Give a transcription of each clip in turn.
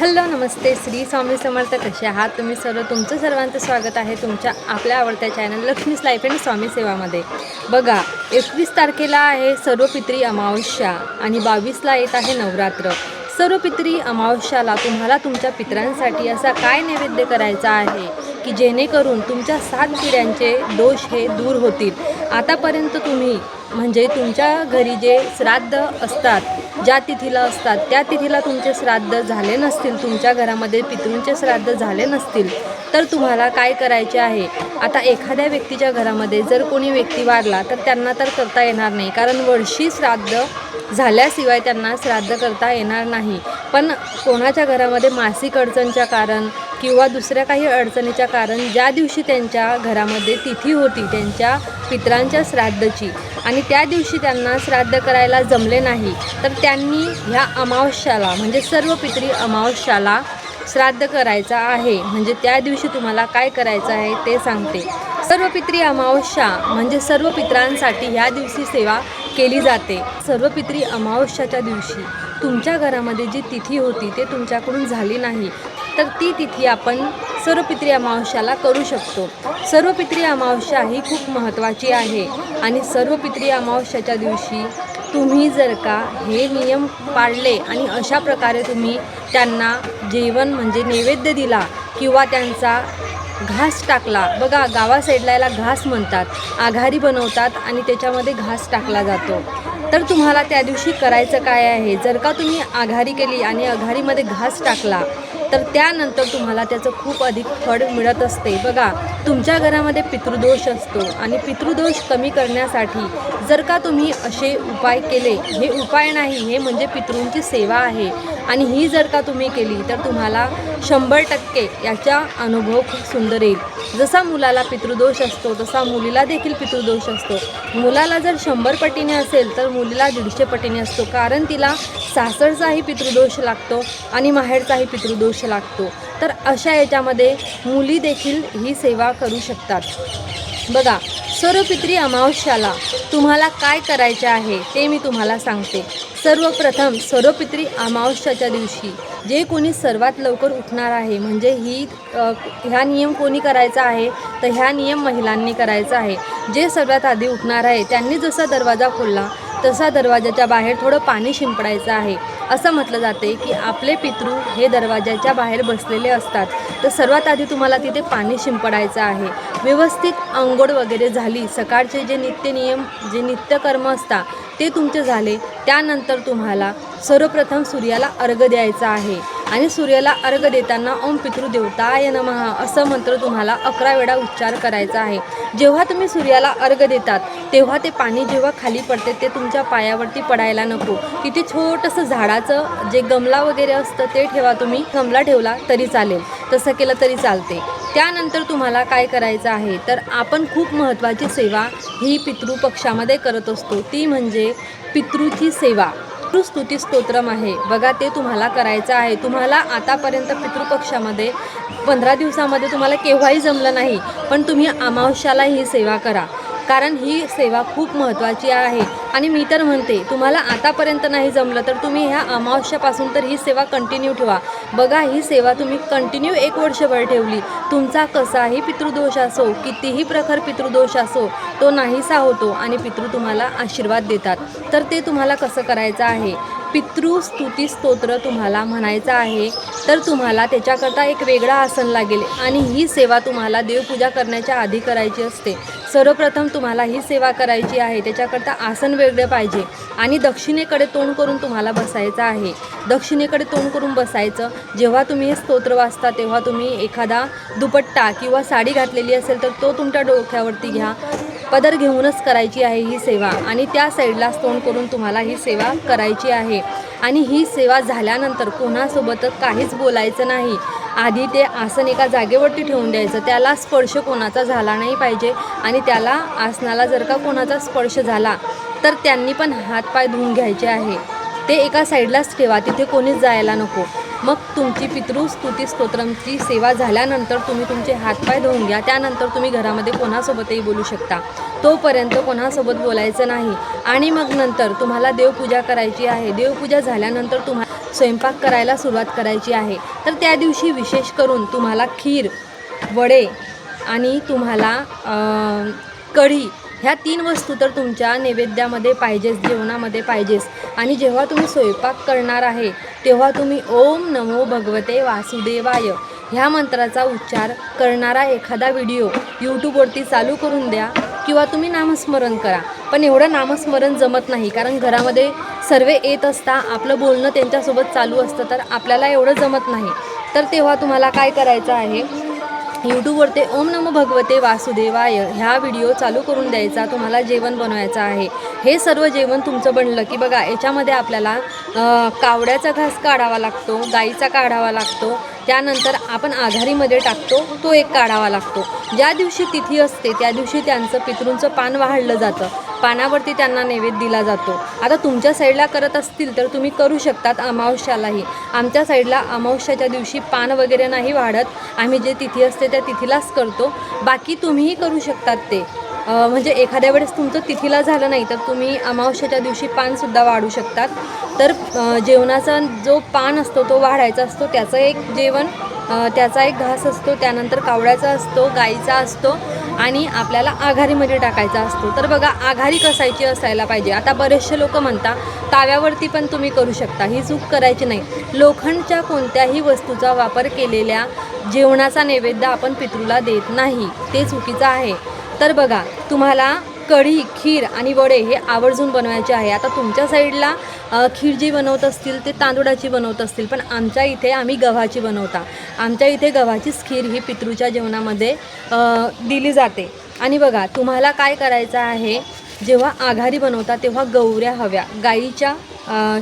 Hello नमस्ते. श्री स्वामी समर्थ कसे आहात? तुम्ही सर्व तुमचं सर्वांचं स्वागत आहे तुमच्या आपल्या आवडत्या channel Laxmi's life and Swami सेवामध्ये. बघा एकवीस तारखेला आहे सर्व पित्री अमावस्या आणि बावीसला येत आहे नवरात्र. सर्व पितरी अमावस्याला तुम्हाला तुमच्या पितरांसाठी असा काय नैवेद्य करायचा आहे? की जेणेकरून तुमच्या सात पिढ्यांचे दोष हे दूर होतील. आतापर्यंत तुम्ही म्हणजे तुमच्या घरी जे श्राद्ध असतात ज्या तिथीला असतात त्या तिथीला तुमचे श्राद्ध झाले नसतील तुमच्या घरामध्ये पितृंचे श्राद्ध झाले नसतील तर तुम्हाला काय करायचे आहे? आता एखाद्या व्यक्तीच्या घरामध्ये जर कोणी व्यक्ती वारला तर त्यांना तर करता येणार नाही कारण वर्षी श्राद्ध झाल्याशिवाय त्यांना श्राद्ध करता येणार नाही. पण कोणाच्या घरामध्ये मासिक अडचणच्या कारण किंवा दुसऱ्या काही अडचणीच्या कारण ज्या दिवशी त्यांच्या घरामध्ये तिथी होती त्यांच्या पितरांच्या श्राद्धची आणि त्या दिवशी त्यांना श्राद्ध करायला जमले नाही तर त्यांनी ह्या अमावस्याला म्हणजे सर्व पितरी अमावस्याला श्राद्ध करायचा आहे. म्हणजे त्या दिवशी तुम्हाला काय करायचं आहे ते सांगते. सर्व पित्री अमावस्या म्हणजे सर्व पित्रांसाठी ह्या दिवशी सेवा केली जाते. सर्व पित्री अमावस्याच्या दिवशी तुमच्या घरामध्ये जी तिथी होती ते तुमच्याकडून झाली नाही. तर ती तिथी आपण सर्व पित्री अमावस्याला करू शकतो. सर्व पित्री अमावस्या ही खूप महत्त्वाची आहे आणि सर्व पित्री अमावस्याच्या दिवशी तुम्ही जर का हे नियम पाळले आणि अशा प्रकारे तुम्ही त्यांना जेवण म्हणजे नैवेद्य दिला किंवा त्यांचा घास टाकला. बघा गावा साईडला याला घास म्हणतात. आघारी बनवतात आणि त्याच्यामध्ये घास टाकला जातो. तर तुम्हाला त्या दिवशी करायचं काय आहे? जर का तुम्ही आघारी केली आणि आघारीमध्ये घास टाकला तर त्यानंतर तुम्हाला त्याचं खूप अधिक फळ मिळत असते. बघा तुमच्या घरामध्ये पितृदोष असतो आणि पितृदोष कमी करण्यासाठी जर का तुम्ही असे उपाय केले हे उपाय नाही हे म्हणजे पितृंची सेवा आहे. आणि ही जर का तुम्ही केली तर तुम्हाला शंभर टक्के याचा अनुभव खूप सुंदर येईल. जसा मुलाला पितृदोष असतो तसा मुलीला देखील पितृदोष असतो. मुलाला जर शंभर पटीने असेल तर मुलीला दीडशे पटीने असतो. कारण तिला सासरचाही पितृदोष लागतो आणि माहेरचाही पितृदोष लागतो. तर अशा याच्यामध्ये मुली देखील ही सेवा करू शकतात. बघा सर्वपित्री अमावस्याला तुम्हाला काय करायचे आहे ते मी तुम्हाला सांगते. सर्वप्रथम सर्वपित्री अमावस्याच्या दिवशी जे कोणी सर्वात लवकर उठणार आहे म्हणजे ही ह्या नियम कोणी करायचा आहे तर ह्या नियम महिलांनी करायचा आहे. जे सर्वात आधी उठणार आहे त्यांनी जसा दरवाजा खोलला तसा दरवाजाच्या बाहेर थोडं पाणी शिंपडायचं आहे. असं म्हटलं जाते की आपले पितृ हे दरवाजाच्या बाहेर बसलेले असतात. तर सर्वात आधी तुम्हाला तिथे पाणी शिंपडायचं आहे. व्यवस्थित अंघोळ वगैरे झाली सकाळचे जे नित्य नियम जे नित्यकर्म असतात ते तुमचे झाले. त्यानंतर तुम्हाला सर्वप्रथम सूर्याला अर्घ द्यायचा आहे. आणि सूर्याला अर्घ देताना ओम पितृदेवताय नमः असं मंत्र तुम्हाला अकरा वेळा उच्चार करायचा आहे. जेव्हा तुम्ही सूर्याला अर्घ देतात तेव्हा ते पाणी जेव्हा खाली पडते ते तुमच्या पायावरती पडायला नको. तिथे छोटंसं झाडाचं जे गमला वगैरे असतं ते ठेवा तुम्ही. गमला ठेवला तरी चालेल. तसं केलं तरी चालते. त्यानंतर तुम्हाला काय करायचं आहे? तर आपण खूप महत्त्वाची सेवा ही पितृपक्षामध्ये करत असतो. ती म्हणजे पितृची सेवा. स्तुती स्तोत्रम आहे. बघा ते तुम्हाला करायचं आहे. तुम्हाला आतापर्यंत पितृपक्षामध्ये पंधरा दिवसामध्ये तुम्हाला केव्हाही जमलं नाही पण तुम्ही अमावश्याला ही सेवा करा. कारण ही सेवा खूप महत्त्वाची आहे. आणि मी तर म्हणते तुम्हाला आतापर्यंत नाही जमलं तर तुम्ही ह्या अमावस्यापासून तर ही सेवा कंटिन्यू ठेवा. बघा ही सेवा तुम्ही कंटिन्यू एक वर्षभर ठेवली. तुमचा कसाही पितृदोष असो कितीही प्रखर पितृदोष असो तो नाहीसा होतो आणि पितृ तुम्हाला आशीर्वाद देतात. तर ते तुम्हाला कसं करायचं आहे? पितृस्तुती स्तोत्र तुम्हाला म्हणायचं आहे तर तुम्हाला त्याच्याकरता एक वेगळा आसन लागेल आणि ही सेवा तुम्हाला देवपूजा करण्याच्या आधी करायची असते. सर्वप्रथम तुम्हाला ही सेवा करायची आहे त्याच्याकरता आसन वेगळं पाहिजे आणि दक्षिणेकडे तोंड करून तुम्हाला बसायचं आहे. दक्षिणेकडे तोंड करून बसायचं जेव्हा तुम्ही हे स्तोत्र वाचता तेव्हा तुम्ही एखादा दुपट्टा किंवा साडी घातलेली असेल तर तो तुमच्या डोक्यावरती घ्या. पदर घेऊनच करायची आहे ही सेवा. आणि त्या साईडला तोंड करून तुम्हाला ही सेवा करायची आहे. आणि ही सेवा झाल्यानंतर कोणासोबत काहीच बोलायचं नाही. आधी ते आसन एका जागेवरती ठेवून द्यायचं. त्याला स्पर्श कोणाचा झाला नाही पाहिजे. आणि त्याला आसनाला जर का कोणाचा स्पर्श झाला तर त्यांनी पण हातपाय धुवून घ्यायचे आहे. ते एका साईडलाच ठेवा. तिथे कोणीच जायला नको. मग तुमची पितृस्तुती स्तोत्रमची सेवा झाल्यानंतर तुम्ही तुमचे हातपाय धुवून घ्या. त्यानंतर तुम्ही घरामध्ये कोणासोबतही बोलू शकता. तोपर्यंत कोणासोबत बोलायचं नाही. आणि मग नंतर तुम्हाला देवपूजा करायची आहे. देवपूजा झाल्यानंतर तुम्हा स्वयंपाक करायला सुरुवात करायची आहे. तर त्या दिवशी विशेष करून तुम्हाला खीर वडे आणि तुम्हाला कढी ह्या तीन वस्तू तर तुमच्या नैवेद्यामध्ये पाहिजेच जेवणामध्ये पाहिजेच आणि जेव्हा तुम्ही स्वयंपाक करणार आहे तेव्हा तुम्ही ओम नमो भगवते वासुदेवाय. ह्या मंत्राचा उच्चार करणारा एखादा व्हिडिओ यूट्यूबवरती चालू करून द्या किंवा तुम्ही नामस्मरण करा. पण एवढं नामस्मरण जमत नाही कारण घरामध्ये सर्व येत असता आपलं बोलणं त्यांच्यासोबत चालू असतं तर आपल्याला एवढं जमत नाही. तर तेव्हा तुम्हाला काय करायचं आहे यूट्यूबवरती ओम नमो भगवते वासुदेवाय. ह्या व्हिडिओ चालू करून द्यायचा तुम्हाला जेवण बनवायचं आहे. हे सर्व जेवण तुमचं बनलं की बघा याच्यामध्ये आपल्याला कावड्याचा घास काढावा लागतो गाईचा काढावा लागतो त्यानंतर आपण आघारीमध्ये टाकतो तो एक काढावा लागतो. ज्या दिवशी तिथी असते त्या दिवशी त्यांचं पितृंचं पान वाढलं जातं. पानावरती त्यांना नैवेद्य दिला जातो. आता तुमच्या साईडला करत असतील तर तुम्ही करू शकतात अमावस्यालाही. आमच्या साईडला अमावस्याच्या दिवशी पान वगैरे नाही वाढत. आम्ही जे तिथी असते त्या तिथीलाच करतो. बाकी तुम्हीही करू शकतात ते. म्हणजे एखाद्या वेळेस तुमचं तिथीला झालं नाही तर तुम्ही अमावस्याच्या दिवशी पानसुद्धा वाढू शकतात. तर जेवणाचा जो पान असतो तो वाढायचा असतो त्याचं एक जेवण त्याचा एक घास असतो त्यानंतर कावड्याचा असतो गाईचा असतो आणि आपल्याला आघारीमध्ये टाकायचा असतो. तर बघा आघारी कसायची असायला पाहिजे. आता बरेचसे लोक म्हणता ताव्यावरती पण तुम्ही करू शकता. ही चूक करायची नाही. लोखंडच्या कोणत्याही वस्तूचा वापर केलेल्या जेवणाचा नैवेद्य आपण पितृला देत नाही. ते चुकीचं आहे. तर बघा तुम्हाला कढी खीर आणि वडे हे आवर्जून बनवायचे आहे. आता तुमच्या साईडला खीर जी बनवत असतील ते तांदूळाची बनवत असतील पण आमच्या इथे आम्ही गव्हाची बनवता. आमच्या इथे गव्हाचीच खीर ही पितृच्या जेवणामध्ये दिली जाते. आणि बघा तुम्हाला काय करायचं आहे जेव्हा आघारी बनवता तेव्हा गौऱ्या हव्या. गाईच्या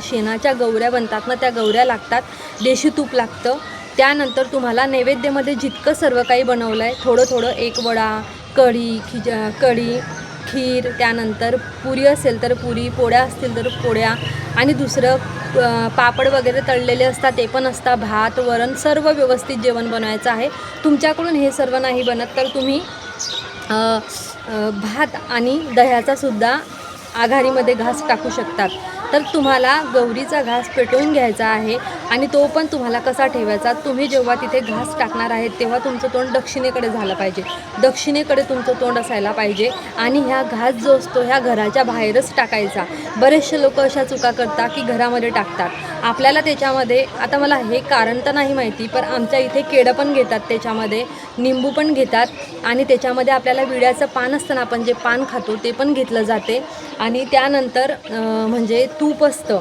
शेणाच्या गौऱ्या बनतात ना त्या गौऱ्या लागतात. देशी तूप लागतं. त्यानंतर तुम्हाला नैवेद्यामध्ये जितकं सर्व काही बनवलं आहे थोडं थोडं एक वडा कढी खिज कढी खीर त्यानंतर पुरी असेल तर पुरी पोळ्या असतील तर पोळ्या आणि दुसरं पापड वगैरे तळलेले असतात ते पण असतात. भात वरण सर्व व्यवस्थित जेवण बनवायचं आहे. तुमच्याकडून हे सर्व नाही बनत तर तुम्ही भात आणि दह्याचासुद्धा आघारीमध्ये आघाडीमध्ये घास टाकू शकतात. तर तुम्हाला गौरीचा घास पेटवून घ्यायचा आहे आणि तो पण तुम्हाला कसा ठेवायचा? तुम्ही जेव्हा तिथे घास टाकणार आहेत तेव्हा तुमचं तोंड दक्षिणेकडे झालं पाहिजे. दक्षिणेकडे तुमचं तोंड असायला पाहिजे आणि ह्या घास जो असतो ह्या घराच्या बाहेरच टाकायचा. बरेचसे लोक अशा चुका करतात की घरामध्ये टाकतात. आपल्याला त्याच्यामध्ये आता मला हे कारण तर नाही माहिती पण आमच्या इथे केळं पण घेतात त्याच्यामध्ये निंबू पण घेतात आणि त्याच्यामध्ये आपल्याला विड्याचं पान असतं ना आपण जे पान खातो ते पण घेतलं जाते. आणि त्यानंतर म्हणजे तूप असतं.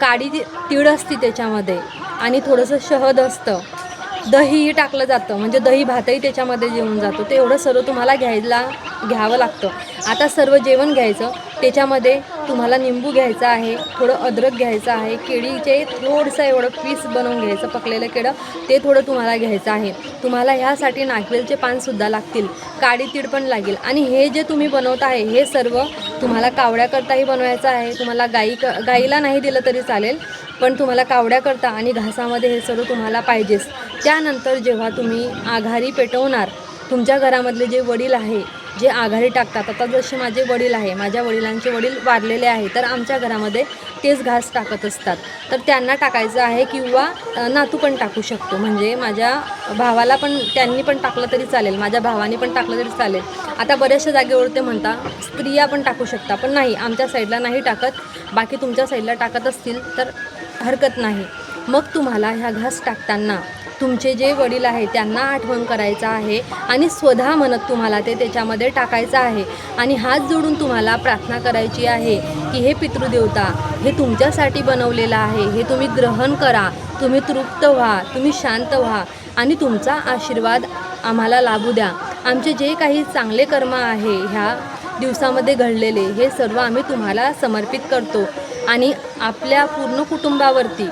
काडी तीळ असते त्याच्यामध्ये आणि थोडंसं शहद असतं. दहीही टाकलं जातं म्हणजे दही भातही त्याच्यामध्ये जेवून जातो. ते एवढं सर्व तुम्हाला घ्यायला घ्यावं लागतं. आता सर्व जेवण घ्यायचं. त्याच्यामध्ये तुम्हाला निंबू घ्यायचा आहे थोडं अद्रक घ्यायचं आहे केळीचे थोडंसं एवढं पीस बनवून घ्यायचं पकलेलं केळं ते थोडं तुम्हाला घ्यायचं आहे. तुम्हाला ह्यासाठी नागवेलचे पानसुद्धा लागतील काडी तीड पण लागेल. आणि हे जे तुम्ही बनवत आहे हे सर्व तुम्हाला कावड्याकरताही बनवायचं आहे. तुम्हाला गाई गाईला नाही दिलं तरी चालेल पण तुम्हाला कावड्याकरता आणि घासामध्ये हे सर्व तुम्हाला पाहिजेच. त्यानंतर जेव्हा तुम्ही आघारी पेटवणार तुमच्या घरामधले जे वडील आहे जे आघाडी टाकतात. आता जसे माझे वडील आहे माझ्या वडिलांचे वडील वारलेले आहे तर आमच्या घरामध्ये तेच घास टाकत असतात. तर त्यांना टाकायचं आहे किंवा नातू पण टाकू शकतो. म्हणजे माझ्या भावाला पण त्यांनी पण टाकलं तरी चालेल माझ्या भावाने पण टाकलं तरी चालेल. आता बऱ्याचशा जागेवर ते म्हणता स्त्रिया पण टाकू शकता पण नाही आमच्या साईडला नाही टाकत. बाकी तुमच्या साईडला टाकत असतील तर हरकत नाही. मग तुम्हाला ह्या घास टाकताना तुमचे जे वडील आहे त्यांना आठवण करायचं आहे आणि स्वतः म्हणत तुम्हाला ते त्याच्यामध्ये टाकायचं आहे. आणि हात जोडून तुम्हाला प्रार्थना करायची आहे की हे पितृदेवता हे तुमच्यासाठी बनवलेलं आहे हे तुम्ही ग्रहण करा तुम्ही तृप्त व्हा तुम्ही शांत व्हा आणि तुमचा आशीर्वाद आम्हाला लाभू द्या. आमचे जे काही चांगले कर्म आहे ह्या दिवसामध्ये घडलेले हे सर्व आम्ही तुम्हाला समर्पित करतो. आणि आपल्या पूर्ण कुटुंबावरती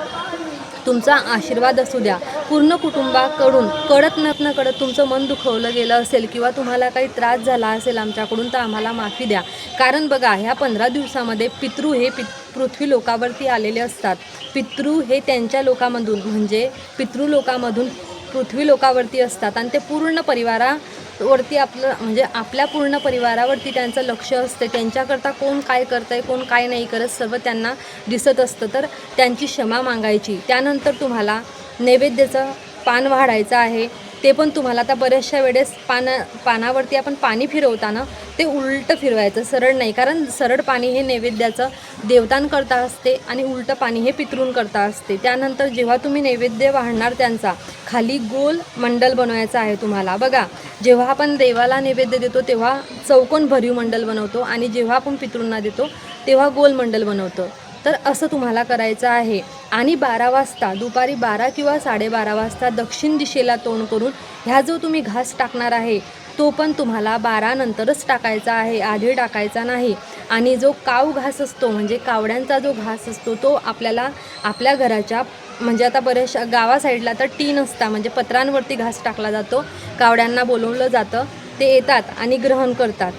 तुमचा आशीर्वाद असू द्या. पूर्ण कुटुंबाकडून कळत न तुमचं मन दुखवलं गेलं असेल किंवा तुम्हाला काही त्रास झाला असेल आमच्याकडून तर आम्हाला माफी द्या. कारण बघा ह्या पंधरा दिवसामध्ये पितृ हे पित पृथ्वी लोकावरती आलेले असतात. पितृ हे त्यांच्या लोकामधून म्हणजे पितृ लोकामधून पृथ्वी लोकावरती असतात. आणि ते पूर्ण परिवारा वरती आपलं म्हणजे आपल्या पूर्ण परिवारावरती त्यांचं लक्ष असते. त्यांच्याकरता कोण काय करतं आहे कोण काय नाही करत सर्व त्यांना दिसत असतं. तर त्यांची क्षमा मागायची. त्यानंतर तुम्हाला नैवेद्याचं पान वाढायचं आहे. ते पण तुम्हाला आता बऱ्याचशा वेळेस पाना पानावरती आपण पाणी फिरवताना ते उलटं फिरवायचं सरळ नाही. कारण सरळ पाणी हे नैवेद्याचं देवतांकरता असते आणि उलटं पाणी हे पितृंकरता असते. त्यानंतर जेव्हा तुम्ही नैवेद्य वाढणार त्यांचा खाली गोल मंडल बनवायचा आहे तुम्हाला. बघा जेव्हा आपण देवाला नैवेद्य देतो तेव्हा चौकोन भरीव मंडल बनवतो आणि जेव्हा आपण पितृंना देतो तेव्हा गोल मंडल बनवतो. तर असं तुम्हाला करायचं आहे. आणि बारा वाजता दुपारी बारा किंवा साडेबारा वाजता दक्षिण दिशेला तोंड करून ह्या जो तुम्ही घास टाकणार आहे तो पण तुम्हाला बारानंतरच टाकायचा आहे आधी टाकायचा नाही. आणि जो काव घास असतो म्हणजे कावड्यांचा जो घास असतो तो आपल्याला आपल्या घराच्या म्हणजे आता बऱ्याचशा गावा साईडला तर टीन असता म्हणजे पत्रांवरती घास टाकला जातो. कावड्यांना बोलवलं जातं ते येतात आणि ग्रहण करतात.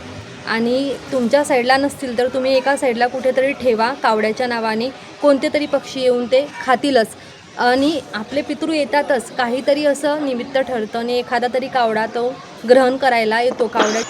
आणि तुमच्या साईडला नसतील तर तुम्ही एका साईडला कुठेतरी ठेवा कावड्याच्या नावाने. कोणते तरी पक्षी येऊन ते खातीलच. आणि आपले पितृ येतातच. काहीतरी असं निमित्त ठरतं आणि एखादा तरी कावडा तो ग्रहण करायला येतो कावड्या.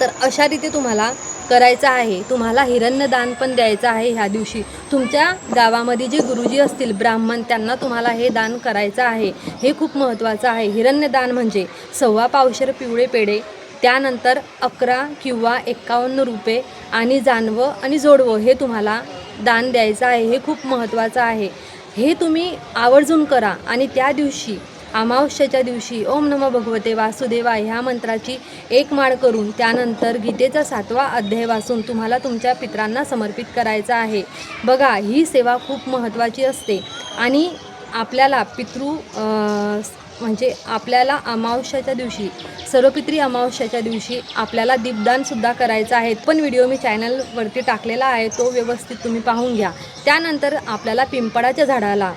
तर अशा रीती तुम्हाला करायचं आहे. तुम्हाला हिरण्यदान पण द्यायचं आहे ह्या दिवशी. तुमच्या गावामध्ये जे गुरुजी असतील ब्राह्मण त्यांना तुम्हाला हे दान करायचं आहे. हे खूप महत्त्वाचं आहे. हिरण्यदान म्हणजे सव्वा पावशेर पिवळे पेढे त्यानंतर अकरा किंवा एक्कावन्न रुपये आणि जानवं आणि जोडवं हे तुम्हाला दान द्यायचं आहे. हे खूप महत्त्वाचं आहे. हे तुम्ही आवर्जून करा आणि त्या दिवशी अमावस्याच्या दिवशी ओम नम भगवते वासुदेवा ह्या मंत्राची एक माळ करून त्यानंतर गीतेचा सातवा अध्याय वाचून तुम्हाला तुमच्या पित्रांना समर्पित करायचा आहे. बघा ही सेवा खूप महत्त्वाची असते. आणि आपल्याला पितृ म्हणजे आपल्याला अमावस्याच्या दिवशी सर्वपित्री अमावस्याच्या दिवशी आपल्याला दीपदानसुद्धा करायचं आहे. पण व्हिडिओ मी चॅनलवरती टाकलेला आहे तो व्यवस्थित तुम्ही पाहून घ्या. त्यानंतर आपल्याला पिंपळाच्या झाडाला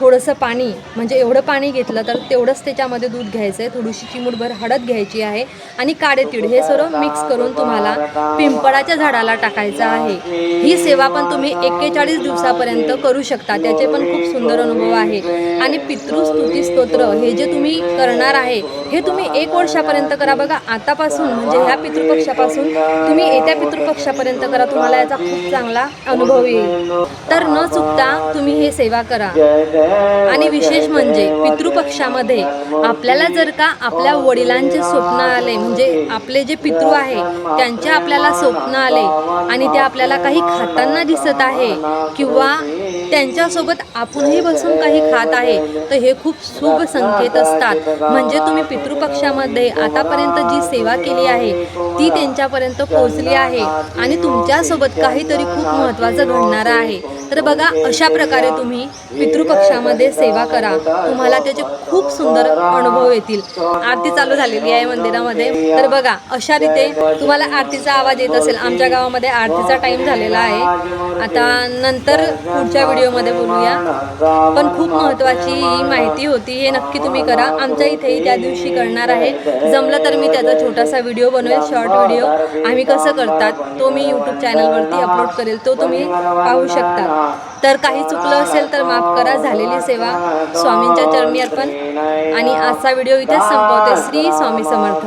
थोडंसं पाणी म्हणजे एवढं पाणी घेतलं तर तेवढंच त्याच्यामध्ये दूध घ्यायचं आहे थोडीशी चिमूटभर हळद घ्यायची आहे आणि काडेतीड हे सर्व मिक्स करून तुम्हाला पिंपळाच्या झाडाला टाकायचं आहे. ही सेवा पण तुम्ही एक्केचाळीस दिवसापर्यंत करू शकता. त्याचे पण खूप सुंदर अनुभव आहे. आणि पितृस्तुती स्तोत्र हे जे तुम्ही करणार आहे हे तुम्ही एक वर्षापर्यंत करा. बघा आतापासून म्हणजे ह्या पितृपक्षापासून तुम्ही येत्या पितृपक्षापर्यंत करा. तुम्हाला याचा खूप चांगला अनुभव येईल. तर न चुकता तुम्ही हे सेवा करा. आणि विशेष म्हणजे पितृपक्षामध्ये आपल्याला जर का आपल्या वडिलांचे स्वप्न आले म्हणजे आपले जे पितृ आहे त्यांचे आपल्याला स्वप्न आले आणि ते आपल्याला काही खाताना दिसत आहे किंवा त्यांच्यासोबत आपणही बसून काही खात आहे. तर हे खूप शुभ संकेत असतात. म्हणजे तुम्ही पितृपक्षामध्ये आतापर्यंत जी सेवा केली आहे ती त्यांच्यापर्यंत पोहोचली आहे. आणि तुमच्यासोबत काहीतरी खूप महत्त्वाचं घडणार आहे. तर बघा अशा प्रकारे तुम्ही पितृपक्षामध्ये सेवा करा. तुम्हाला त्याचे खूप सुंदर अनुभव येतील. आरती चालू झालेली आहे मंदिरामध्ये. तर बघा अशा रीते तुम्हाला आरतीचा आवाज येत असेल. आमच्या गावामध्ये आरतीचा टाइम झालेला आहे. आता नंतर पुढच्या व्हिडिओमध्ये बोलूया. पण खूप महत्त्वाची ही माहिती होती हे नक्की तुम्ही करा. आमच्या इथेही त्या दिवशी करणार आहे. जमलं तर मी त्याचा छोटासा व्हिडिओ बनवेल शॉर्ट व्हिडिओ. आम्ही कसं करतात तो मी यूट्यूब चॅनलवरती अपलोड करेल तो तुम्ही पाहू शकता. तर काही चुकलं असेल तर माफ करा. झालेली सेवा स्वामींच्या चरणी अर्पण. आणि आजचा व्हिडिओ इथेच संपवते. श्री स्वामी समर्थ.